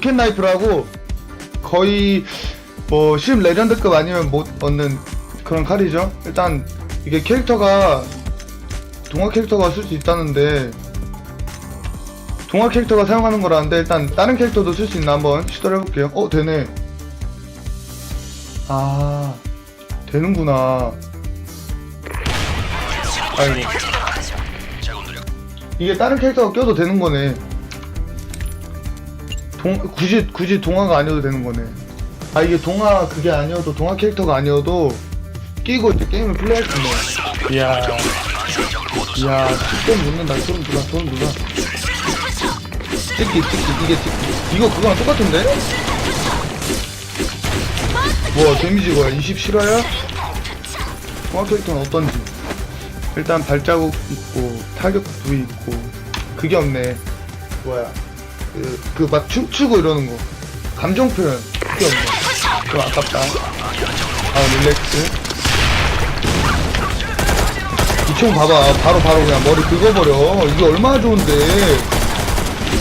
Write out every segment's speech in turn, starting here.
부켓 나이프라고 거의 뭐10 레전드급 아니면 못 얻는 그런 칼이죠. 일단 이게 캐릭터가 동화 캐릭터가 쓸 수 있다는데 동화 캐릭터가 사용하는 거라는데 일단 다른 캐릭터도 쓸 수 있나 한번 시도를 해볼게요. 어 되네. 아 되는구나. 아이고 이게 다른 캐릭터가 껴도 되는 거네. 동 굳이 굳이 동화가 아니어도 되는 거네. 아 이게 동화 그게 아니어도 동화 캐릭터가 아니어도 끼고 이제 게임을 플레이할 수 있네. 이야. 이야, 소름 돋는다, 소름 돋아, 소름 돋아. 찍기, 찍기, 이게 찍기. 이거 그거랑 똑같은데? 뭐, 데미지 뭐야? 20 실화야? 통화 캐릭터는 어떤지. 일단 발자국 있고, 타격 부위 있고, 그게 없네. 뭐야. 그, 그막 춤추고 이러는 거. 감정 표현. 그게 없네. 좀 아깝다. 아, 릴렉스. 이 총 봐봐 바로 바로 그냥 머리 긁어버려 이게 얼마나 좋은데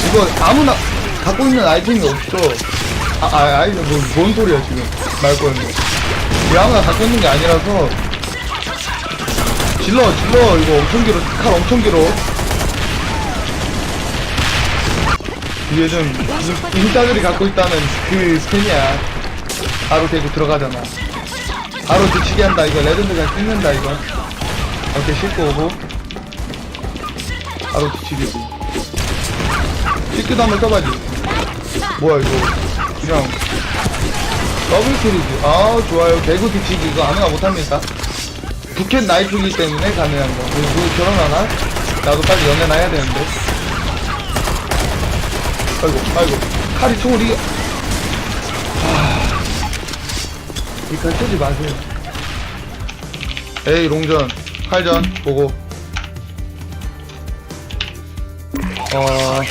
이거 아무나 갖고 있는 아이템이 없어 아, 아 아이 뭐, 뭔 소리야 지금 말 거였네 이 아무나 갖고 있는 게 아니라서 질러 질러 이거 엄청 길어 칼 엄청 길어 이게 좀 인- 인싸들이 갖고 있다는 그 스킨이야. 바로 대고 들어가잖아. 바로 뒤치기 한다 이거. 레전드가 찍는다 이거. 이렇게 싣고 오고. 바로 뒤치기지 씻기도 한번 써봐야지. 뭐야 이거? 그냥 더블 킬이지. 아 좋아요. 개구 뒤치기. 이거 아무나 못합니다. 부켓 나이프이기 때문에 가능한 거. 누구 누구 결혼하나? 나도 빨리 연애나 해야 되는데 아이고 아이고. 칼이 총을 이게 이칼 쓰지 마세요. 에이 롱전. 칼전 보고. 어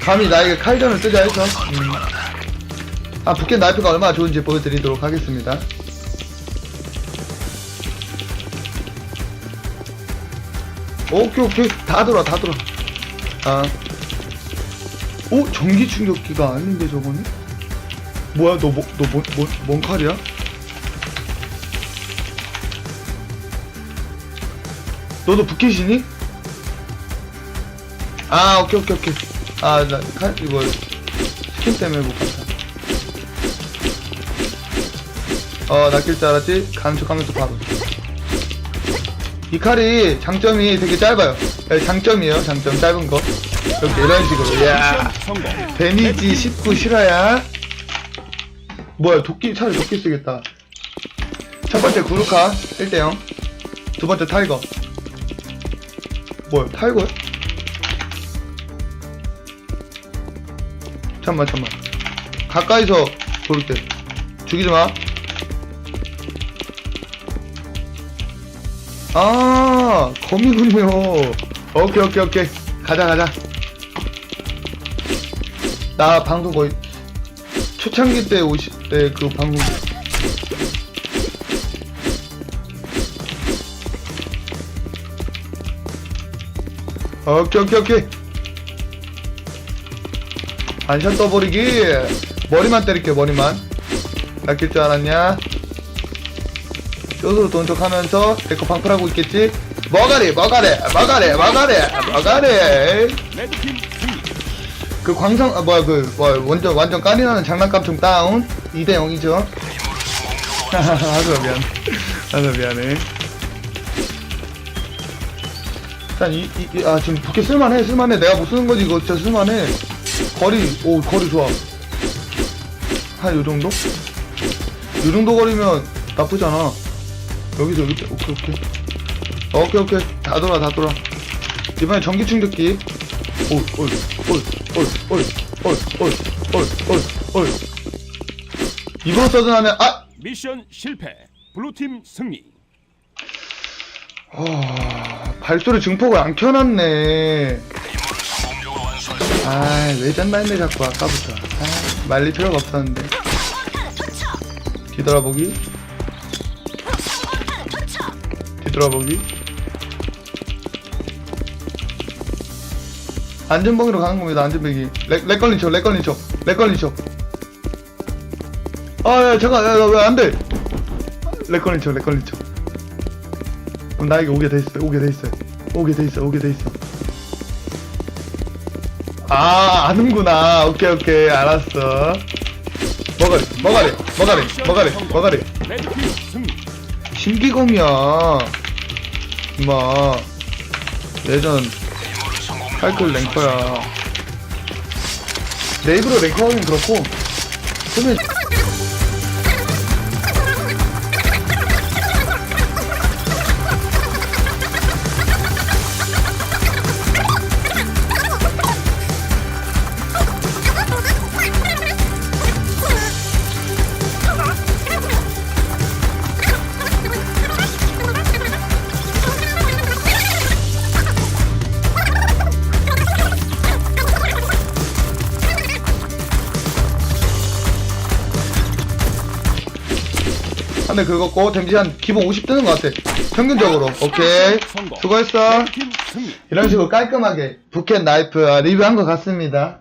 감히 나에게 칼전을 쓰자 해서? 음. 아 부켓 나이프가 얼마나 좋은지 보여드리도록 하겠습니다. 오케이 오케이. 다 들어 다 들어 아 오? 전기 충격기가 아닌데 저거는? 뭐야 너 뭐, 너 뭐, 뭐, 뭔 칼이야? 너도 부켓이니? 아 오케이 오케이 오케이 아나 칼 이거 스킨 때문에 못 봤다 어 낚일 줄 알았지? 감축하면서 바로 이 칼이 장점이 되게 짧아요 네, 장점이에요 장점 짧은 거 이렇게 이런 식으로 성공. 데미지 19 실화야 뭐야 도끼 차라리 도끼 쓰겠다 첫 번째 구루카 1대0 두 번째 타이거 뭐야 타이거야? 잠만 잠만 가까이서 때 죽이지 마. 아 거미군요. 오케이 오케이 오케이 가자 가자. 나 방송 거의 초창기 때 오실 때그 방송 오케이 오케이 오케이. 반샷 떠버리기. 머리만 때릴게 머리만. 낚일 줄 알았냐? 쇼스로 돈 척 하면서 내거 방풀하고 있겠지? 머가리 머가리 머가리 머가리 머가리. 그 광성 아 뭐야 그 뭐야 완전 완전 까리나는 장난감 총 다운? 2대 0이죠? 아주 미안. 아주 미안해. 일단 이 이 아 지금 부캐 쓸만해 쓸만해. 내가 못 쓰는 거지 이거 진짜 쓸만해. 거리 오 거리 좋아. 한 요 정도? 요 정도 거리면 나쁘지 않아. 여기서 여기 오케이 오케이. 오케이 오케이. 다 돌아 다 돌아. 이번에 전기 충격기 올올올올올올올올올 입으로 써전하면 아 미션 실패. 블루팀 승리. 아, 발소리 증폭을 안 켜놨네. 아, 왜 짠말매 자꾸 아까부터. 아, 말릴 필요가 없었는데. 뒤돌아보기. 뒤돌아보기. 안전뱅이로 가는 겁니다 안전뱅이. 렉, 렉 걸린 척 렉 걸린 척 렉 걸린 척 아 야 잠깐 야 왜 안 돼? 렉 걸린 척 렉 걸린 척 그럼 나에게 오게 돼 있어 오게 돼 있어 오게 돼 있어 오게 돼 있어 아 아는구나. 오케이 오케이 알았어. 먹어래 먹어래 먹어래 레드팀 승리. 신기검이야. 임마 예전 하이클 랭커야. 내 입으로 랭커 하긴 그렇고 그러면 근데 그거 거 댐지 한 기본 50 뜨는 것 같아. 평균적으로. 오케이. 수고했어. 이런 식으로 깔끔하게 부켓 나이프 아, 리뷰한 것 같습니다.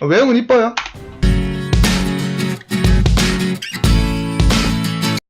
어, 외형은 이뻐요